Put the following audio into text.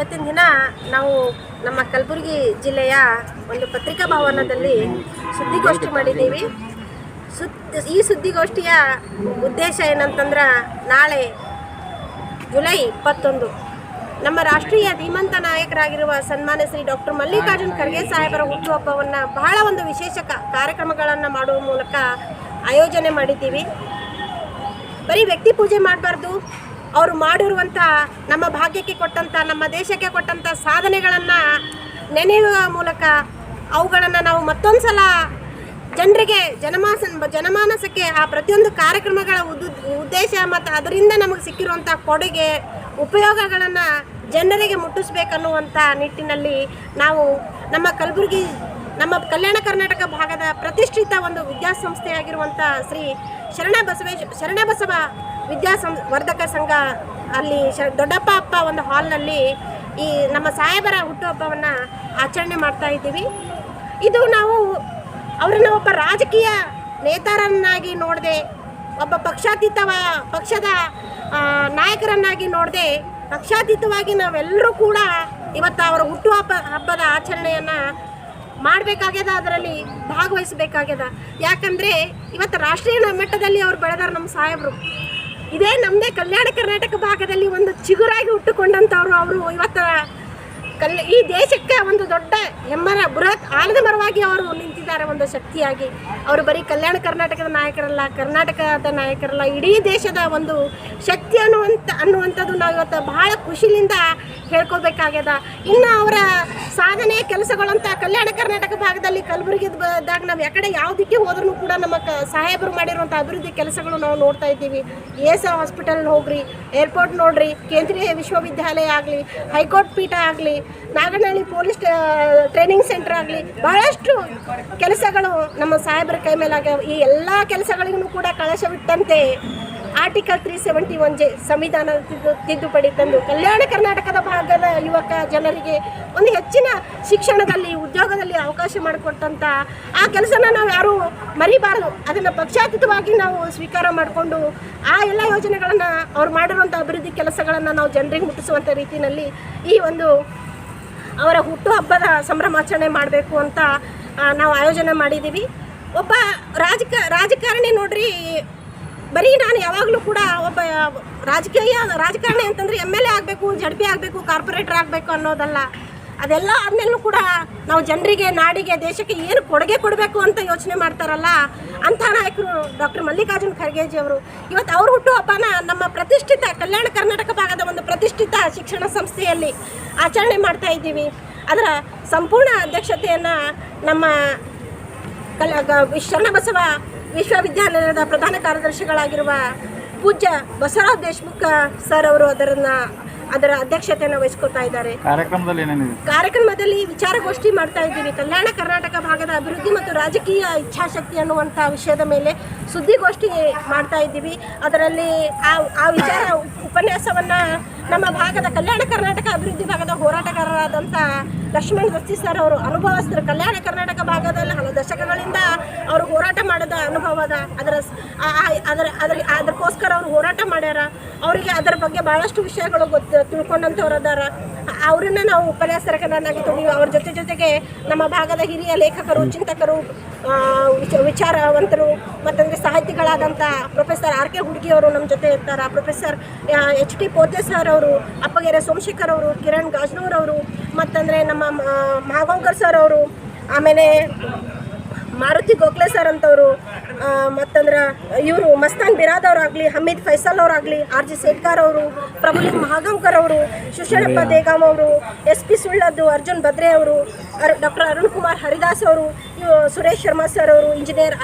ಇವತ್ತಿನ ದಿನ ನಾವು ನಮ್ಮ ಕಲಬುರಗಿ ಜಿಲ್ಲೆಯ ಒಂದು ಪತ್ರಿಕಾ ಭವನದಲ್ಲಿ ಸುದ್ದಿಗೋಷ್ಠಿ ಮಾಡಿದ್ದೀವಿ. ಸುದ್ ಈ ಸುದ್ದಿಗೋಷ್ಠಿಯ ಉದ್ದೇಶ ಏನಂತಂದ್ರೆ ನಾಳೆ ಜುಲೈ ಇಪ್ಪತ್ತೊಂದು ನಮ್ಮ ರಾಷ್ಟ್ರೀಯ ಧೀಮಂತ ನಾಯಕರಾಗಿರುವ ಸನ್ಮಾನ್ಯ ಶ್ರೀ ಡಾಕ್ಟರ್ ಮಲ್ಲಿಕಾರ್ಜುನ್ ಖರ್ಗೆ ಸಾಹೇಬರ ಹುಟ್ಟುಹಬ್ಬವನ್ನು ಬಹಳ ಒಂದು ವಿಶೇಷ ಕಾರ್ಯಕ್ರಮಗಳನ್ನು ಮಾಡುವ ಮೂಲಕ ಆಯೋಜನೆ ಮಾಡಿದ್ದೀವಿ. ಬರೀ ವ್ಯಕ್ತಿ ಪೂಜೆ ಮಾಡಬಾರ್ದು ಅವರು ಮಾಡಿರುವಂಥ ನಮ್ಮ ಭಾಗ್ಯಕ್ಕೆ ಕೊಟ್ಟಂಥ ನಮ್ಮ ದೇಶಕ್ಕೆ ಕೊಟ್ಟಂಥ ಸಾಧನೆಗಳನ್ನು ನೆನೆಯುವ ಮೂಲಕ ಅವುಗಳನ್ನು ನಾವು ಮತ್ತೊಂದು ಸಲ ಜನರಿಗೆ ಜನಮಾಸ ಜನಮಾನಸಕ್ಕೆ ಆ ಪ್ರತಿಯೊಂದು ಕಾರ್ಯಕ್ರಮಗಳ ಉದ್ದು ಉದ್ದೇಶ ಮತ್ತು ಅದರಿಂದ ನಮಗೆ ಸಿಕ್ಕಿರುವಂಥ ಕೊಡುಗೆ, ಉಪಯೋಗಗಳನ್ನು ಜನರಿಗೆ ಮುಟ್ಟಿಸ್ಬೇಕನ್ನುವಂಥ ನಿಟ್ಟಿನಲ್ಲಿ ನಾವು ನಮ್ಮ ಕಲಬುರಗಿ, ನಮ್ಮ ಕಲ್ಯಾಣ ಕರ್ನಾಟಕ ಭಾಗದ ಪ್ರತಿಷ್ಠಿತ ಒಂದು ವಿದ್ಯಾಸಂಸ್ಥೆಯಾಗಿರುವಂಥ ಶ್ರೀ ಶರಣ ಬಸವೇಶ್ ಶರಣ ಬಸವ ವಿದ್ಯಾಸಂ ವರ್ಧಕ ಸಂಘ ಅಲ್ಲಿ ಶ ದೊಡ್ಡಪ್ಪ ಅಪ್ಪ ಒಂದು ಹಾಲ್ನಲ್ಲಿ ಈ ನಮ್ಮ ಸಾಹೇಬರ ಹುಟ್ಟುಹಬ್ಬವನ್ನು ಆಚರಣೆ ಮಾಡ್ತಾ ಇದ್ದೀವಿ. ಇದು ನಾವು ಅವರನ್ನ ಒಬ್ಬ ರಾಜಕೀಯ ನೇತಾರನ್ನಾಗಿ ನೋಡದೆ, ಒಬ್ಬ ಪಕ್ಷಾತೀತವ, ಪಕ್ಷದ ನಾಯಕರನ್ನಾಗಿ ನೋಡದೆ, ಪಕ್ಷಾತೀತವಾಗಿ ನಾವೆಲ್ಲರೂ ಕೂಡ ಇವತ್ತು ಅವರ ಹುಟ್ಟುಹಬ್ಬ ಹಬ್ಬದ ಆಚರಣೆಯನ್ನು ಮಾಡಬೇಕಾಗ್ಯದ, ಅದರಲ್ಲಿ ಭಾಗವಹಿಸಬೇಕಾಗ್ಯದ. ಯಾಕಂದರೆ ಇವತ್ತು ರಾಷ್ಟ್ರೀಯ ಮಟ್ಟದಲ್ಲಿ ಅವ್ರು ಬೆಳೆದಾರೆ ನಮ್ಮ ಸಾಹೇಬರು. ಇದೇ ನಮ್ಮದೇ ಕಲ್ಯಾಣ ಕರ್ನಾಟಕ ಭಾಗದಲ್ಲಿ ಒಂದು ಚಿಗುರಾಗಿ ಹುಟ್ಟುಕೊಂಡಂಥವ್ರು ಅವರು ಇವತ್ತು ಕಲ್, ಈ ದೇಶಕ್ಕೆ ಒಂದು ದೊಡ್ಡ ಹೆಮ್ಮರ ಬೃಹತ್ ಆಲದ ಮರವಾಗಿ ಅವರು ನಿಂತಿದ್ದಾರೆ ಒಂದು ಶಕ್ತಿಯಾಗಿ. ಅವರು ಬರೀ ಕಲ್ಯಾಣ ಕರ್ನಾಟಕದ ನಾಯಕರಲ್ಲ ಕರ್ನಾಟಕದ ನಾಯಕರಲ್ಲ, ಇಡೀ ದೇಶದ ಒಂದು ಶಕ್ತಿ ಅನ್ನುವಂಥ, ಅನ್ನುವಂಥದ್ದು ನಾವು ಇವತ್ತು ಬಹಳ ಖುಷಿಲಿಂದ ಹೇಳ್ಕೋಬೇಕಾಗ್ಯದ. ಇನ್ನು ಅವರ ಸಾಧನೆ ಕೆಲಸಗಳಂತ ಕಲ್ಯಾಣ ಕರ್ನಾಟಕ ಭಾಗದಲ್ಲಿ ಕಲಬುರಗಿದಾಗ ನಾವು ಯಾಕಡೆ ಯಾವುದಕ್ಕೆ ಹೋದ್ರೂ ಕೂಡ ನಮ್ಮ ಕ, ಸಾಹೇಬರು ಮಾಡಿರುವಂಥ ಅಭಿವೃದ್ಧಿ ಕೆಲಸಗಳು ನಾವು ನೋಡ್ತಾ ಇದ್ದೀವಿ. ಎಸ್ ಹಾಸ್ಪಿಟಲ್ ಹೋಗ್ರಿ, ಏರ್ಪೋರ್ಟ್ ನೋಡ್ರಿ, ಕೇಂದ್ರೀಯ ವಿಶ್ವವಿದ್ಯಾಲಯ ಆಗಲಿ, ಹೈಕೋರ್ಟ್ ಪೀಠ ಆಗಲಿ, ನಾಗನಹಳ್ಳಿ ಪೊಲೀಸ್ ಟ್ರೈನಿಂಗ್ ಸೆಂಟರ್ ಆಗಲಿ, ಬಹಳಷ್ಟು ಕೆಲಸಗಳು ನಮ್ಮ ಸಾಹೇಬರ ಕೈ ಮೇಲಾಗ್ಯಾವ. ಈ ಎಲ್ಲ ಕೆಲಸಗಳಿಗೂ ಕೂಡ ಕಳಶವಿಟ್ಟಂತೆ article three seventy one J ಸಂವಿಧಾನ ತಿದ್ದು, ತಿದ್ದುಪಡಿ ತಂದು ಕಲ್ಯಾಣ ಕರ್ನಾಟಕದ ಭಾಗದ ಯುವಕ ಜನರಿಗೆ ಒಂದು ಹೆಚ್ಚಿನ ಶಿಕ್ಷಣದಲ್ಲಿ, ಉದ್ಯೋಗದಲ್ಲಿ ಅವಕಾಶ ಮಾಡಿಕೊಟ್ಟಂಥ ಆ ಕೆಲಸನ ನಾವು ಯಾರೂ ಮರಿಬಾರದು. ಅದನ್ನು ಪಕ್ಷಾತೀತವಾಗಿ ನಾವು ಸ್ವೀಕಾರ ಮಾಡಿಕೊಂಡು ಆ ಎಲ್ಲ ಯೋಜನೆಗಳನ್ನು ಅವ್ರು ಮಾಡಿರುವಂಥ ಅಭಿವೃದ್ಧಿ ಕೆಲಸಗಳನ್ನು ನಾವು ಜನರಿಗೆ ಮುಟ್ಟಿಸುವಂಥ ರೀತಿಯಲ್ಲಿ ಈ ಒಂದು ಅವರ ಹುಟ್ಟುಹಬ್ಬದ ಸಂಭ್ರಮಾಚರಣೆ ಮಾಡಬೇಕು ಅಂತ ನಾವು ಆಯೋಜನೆ ಮಾಡಿದ್ದೀವಿ ಒಬ್ಬ ರಾಜಕ, ರಾಜಕಾರಣಿ ನೋಡ್ರಿ ಬರೀ ನಾನು ಯಾವಾಗಲೂ ಕೂಡ ಒಬ್ಬ ರಾಜಕೀಯ, ರಾಜಕಾರಣಿ ಅಂತಂದ್ರೆ ಎಂ ಎಲ್ ಎ ಆಗಬೇಕು ಜಡ್ ಪಿ ಆಗಬೇಕು ಕಾರ್ಪೊರೇಟರ್ ಆಗಬೇಕು ಅನ್ನೋದಲ್ಲ. ಅದೆಲ್ಲ ಆದ್ಮೇಲೂ ಕೂಡ ನಾವು ಜನರಿಗೆ, ನಾಡಿಗೆ, ದೇಶಕ್ಕೆ ಏನು ಕೊಡುಗೆ ಕೊಡಬೇಕು ಅಂತ ಯೋಚನೆ ಮಾಡ್ತಾರಲ್ಲ ಅಂಥ ನಾಯಕರು ಡಾಕ್ಟರ್ ಮಲ್ಲಿಕಾರ್ಜುನ್ ಖರ್ಗೆಜಿ ಅವರು. ಇವತ್ತು ಅವ್ರ ಹುಟ್ಟುಹಬ್ಬನ ನಮ್ಮ ಪ್ರತಿಷ್ಠಿತ ಕಲ್ಯಾಣ ಕರ್ನಾಟಕ ಭಾಗದ ಒಂದು ಪ್ರತಿಷ್ಠಿತ ಶಿಕ್ಷಣ ಸಂಸ್ಥೆಯಲ್ಲಿ ಆಚರಣೆ ಮಾಡ್ತಾ ಇದ್ದೀವಿ. ಅದರ ಸಂಪೂರ್ಣ ಅಧ್ಯಕ್ಷತೆಯನ್ನು ನಮ್ಮ ಕಲ ಶರಣಬಸವ ವಿಶ್ವವಿದ್ಯಾಲಯದ ಪ್ರಧಾನ ಕಾರ್ಯದರ್ಶಿಗಳಾಗಿರುವ ಪೂಜ್ಯ ಬಸವರಾಜ್ ದೇಶ್ಮುಖ ಸರ್ ಅವರು ಅದರನ್ನ ಅದರ ಅಧ್ಯಕ್ಷತೆಯನ್ನು ವಹಿಸ್ಕೊತಾ ಇದ್ದಾರೆ. ಕಾರ್ಯಕ್ರಮದಲ್ಲಿ ವಿಚಾರಗೋಷ್ಠಿ ಮಾಡ್ತಾ ಇದ್ದೀವಿ. ಕಲ್ಯಾಣ ಕರ್ನಾಟಕ ಭಾಗದ ಅಭಿವೃದ್ಧಿ ಮತ್ತು ರಾಜಕೀಯ ಇಚ್ಛಾಶಕ್ತಿ ಅನ್ನುವಂಥ ವಿಷಯದ ಮೇಲೆ ಸುದ್ದಿಗೋಷ್ಠಿ ಮಾಡ್ತಾ ಇದ್ದೀವಿ. ಅದರಲ್ಲಿ ಆ ಆ ವಿಚಾರ ಉಪನ್ಯಾಸವನ್ನು ನಮ್ಮ ಭಾಗದ ಕಲ್ಯಾಣ ಕರ್ನಾಟಕ ಅಭಿವೃದ್ಧಿ ಭಾಗದ ಹೋರಾಟಗಾರರಾದಂಥ ಲಕ್ಷ್ಮಣ್ ದಸ್ತಿ ಸರ್ ಅವರು, ಅನುಭವಸ್ಥರು, ಕಲ್ಯಾಣ ಕರ್ನಾಟಕ ಭಾಗದಲ್ಲಿ ಹಲವು ದಶಕಗಳಿಂದ ಅವರು ಹೋರಾಟ ಮಾಡಿದ ಅನುಭವದ ಅದರ ಅದರ ಅದರ, ಅದಕ್ಕೋಸ್ಕರ ಅವರು ಹೋರಾಟ ಮಾಡ್ಯಾರ. ಅವರಿಗೆ ಅದರ ಬಗ್ಗೆ ಭಾಳಷ್ಟು ವಿಷಯಗಳು ಗೊತ್ತು, ತಿಳ್ಕೊಂಡಂಥವ್ರು ಅದಾರ. ಅವರನ್ನ ನಾವು ಉಪನ್ಯಾಸಕರನ್ನಾಗಿ ತೊಗೊಂಡು ಅವ್ರ ಜೊತೆ ಜೊತೆಗೆ ನಮ್ಮ ಭಾಗದ ಹಿರಿಯ ಲೇಖಕರು, ಚಿಂತಕರು ವಿಚಾರವಂತರು, ಮತ್ತಂದರೆ ಸಾಹಿತಿಗಳಾದಂಥ ಪ್ರೊಫೆಸರ್ ಆರ್ ಕೆ ಹುಡುಗಿ ಅವರು ನಮ್ಮ ಜೊತೆ ಇರ್ತಾರೆ. Professor H T Pote sir ಅವರು, ಅಪ್ಪಗೆರೆ ಸೋಮಶೇಖರ್ ಅವರು, ಕಿರಣ್ ಗಾಜ್ನೂರ್ ಅವರು, ಮತ್ತಂದರೆ ನಮ್ಮ ಮಹಾಗಾಂವ್ಕರ್ ಸರ್ ಅವರು, ಆಮೇಲೆ ಮಾರುತಿ ಗೋಖಲೆ ಸರ್ ಅಂತವರು ಮತ್ತಂದ್ರೆ ಇವರು ಮಸ್ತಾನ್ ಬಿರಾದ್ ಆಗಲಿ ಹಮೀದ್ ಫೈಸಲ್ ಅವರಾಗಲಿ ಆರ್ ಜಿ ಸೇಟ್ಕಾರ್ ಅವರು ಪ್ರಭುಲಿಂಗ್ ಮಹಾಗಂಕರ್ ಅವರು ಶುಶಣಪ್ಪ ದೇಗಾಮ್ ಅವರು ಎಸ್ ಪಿ ಸುಳ್ಳದ್ದು ಅರ್ಜುನ್ ಬದ್ರೆ ಅವರು ಡಾಕ್ಟರ್ ಅರುಣ್ ಕುಮಾರ್ ಹರಿದಾಸ್ ಅವರು ಇವು ಸುರೇಶ್ ಶರ್ಮಾ ಸರ್ ಅವರು ಇಂಜಿನಿಯರ್